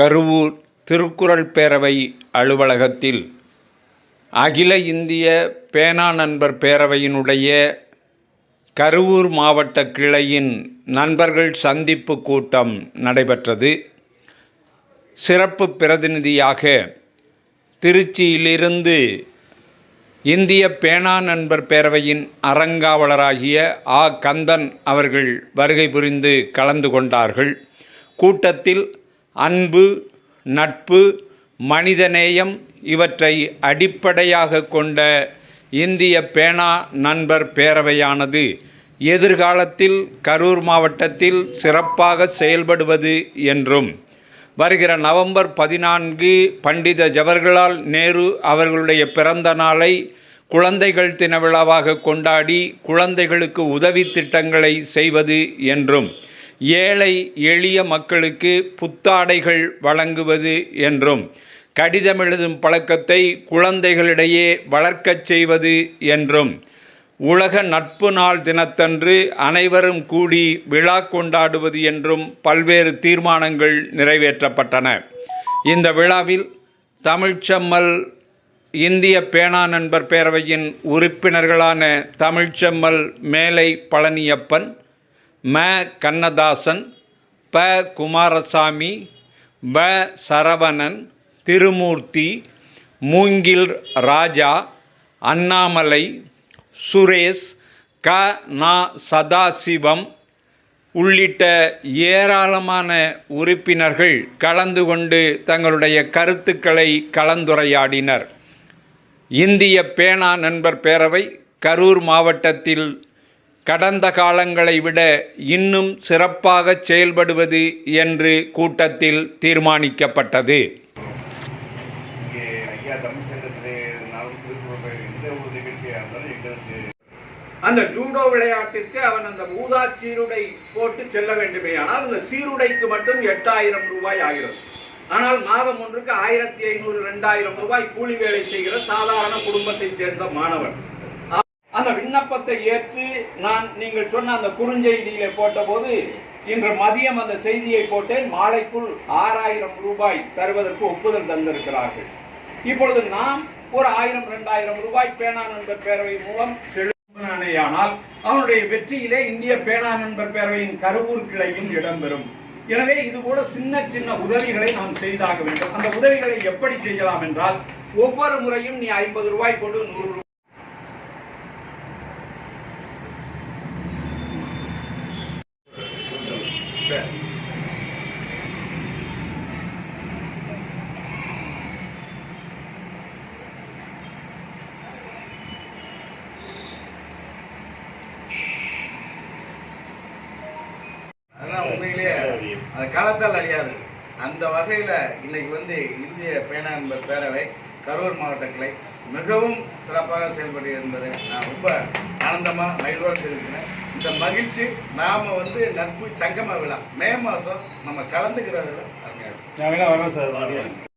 கருவூர் திருக்குறள் பேரவை அலுவலகத்தில் அகில இந்திய பேனா நண்பர் பேரவையினுடைய கருவூர் மாவட்ட கிளையின் நண்பர்கள் சந்திப்பு கூட்டம் நடைபெற்றது. சிறப்பு பிரதிநிதியாக திருச்சியிலிருந்து இந்திய பேனா நண்பர் பேரவையின் அறங்காவலராகிய ஆ. கந்தன் அவர்கள் வருகை புரிந்து கலந்து கொண்டார்கள். கூட்டத்தில் அன்பு நட்பு மனிதநேயம் இவற்றை அடிப்படையாக கொண்ட இந்திய பேனா நண்பர் பேரவையானது எதிர்காலத்தில் கரூர் மாவட்டத்தில் சிறப்பாக செயல்படுவது என்றும் வருகிற நவம்பர் பதினான்கு பண்டித ஜவஹர்லால் நேரு அவர்களுடைய பிறந்த நாளை குழந்தைகள் தின விழாவாக கொண்டாடி குழந்தைகளுக்கு உதவி திட்டங்களை செய்வது என்றும் ஏழை எளிய மக்களுக்கு புத்தாடைகள் வழங்குவது என்றும் கடிதம் எழுதும் பழக்கத்தை குழந்தைகளிடையே வளர்க்கச் செய்வது என்றும் உலக நட்பு நாள் தினத்தன்று அனைவரும் கூடி விழா கொண்டாடுவது என்றும் பல்வேறு தீர்மானங்கள் நிறைவேற்றப்பட்டன. இந்த விழாவில் தமிழ்ச்செம்மல் இந்திய பேனா நண்பர் பேரவையின் உறுப்பினர்களான தமிழ்ச்செம்மல் மேலை பழனியப்பன் ம. கண்ணதாசன் ப. குமாரசாமி ப சரவணன் திருமூர்த்தி மூங்கில் ராஜா அண்ணாமலை சுரேஷ் க. நா. சதாசிவம் உள்ளிட்ட ஏராளமான உறுப்பினர்கள் கலந்து கொண்டு தங்களுடைய கருத்துக்களை கலந்துரையாடினர். இந்திய பேனா நண்பர் பேரவை கரூர் மாவட்டத்தில் கடந்த காலங்களை விட இன்னும் சிறப்பாக செயல்படுவது என்று கூட்டத்தில் தீர்மானிக்கப்பட்டது. அந்த ஜூடோ விளையாட்டிற்கு அவன் அந்த ஊதா சீருடை போட்டு செல்ல வேண்டுமே. ஆனால் அந்த சீருடைக்கு மட்டும் எட்டாயிரம் ரூபாய் ஆகிறது. ஆனால் மாதம் ஒன்றுக்கு ஆயிரத்தி ஐநூறு ரெண்டாயிரம் ரூபாய் கூலி வேலை செய்கிற சாதாரண குடும்பத்தைச் சேர்ந்த மாணவன். அந்த விண்ணப்பத்தை ஏற்று நான் நீங்கள் சொன்ன அந்த குறுஞ்செய்தியிலே போட்டபோது இன்று மதியம் அந்த செய்தியை போட்டேன். மாலைக்குள் ஆறாயிரம் ரூபாய் தருவதற்கு ஒப்புதல் தந்திருக்கிறார்கள். இப்பொழுது நாம் ஒரு ஆயிரம் ரெண்டாயிரம் ரூபாய் பேனா நண்பர் பேரவை மூலம் செலுத்தினானேயானால் அவனுடைய வெற்றியிலே இந்திய பேனா நண்பர் பேரவையின் கருவூர் கிளையும் இடம்பெறும். எனவே இது போல சின்ன சின்ன உதவிகளை நாம் செய்தாக வேண்டும். அந்த உதவிகளை எப்படி செய்யலாம் என்றால் ஒவ்வொரு முறையும் நீ ஐம்பது ரூபாய் கொண்டு நூறு ரூபாய் சார் அதெல்லாம் உண்மையிலேயே அது காலத்தால் அழியாது. அந்த வகையில் இன்னைக்கு வந்து இந்திய பேனா என்பர் பேரவை கரூர் மாவட்ட கிளை மிகவும் சிறப்பாக செயல்படு என்பதை நான் ரொம்ப ஆனந்தமாக மகிழ்வாக தெரிவிக்கிறேன். இந்த மகிழ்ச்சி நாம் வந்து நட்பு சங்கம விழா மே மாதம் நம்ம கலந்துக்கிறதுல அருமையாக இருக்கும். வரோம் சார்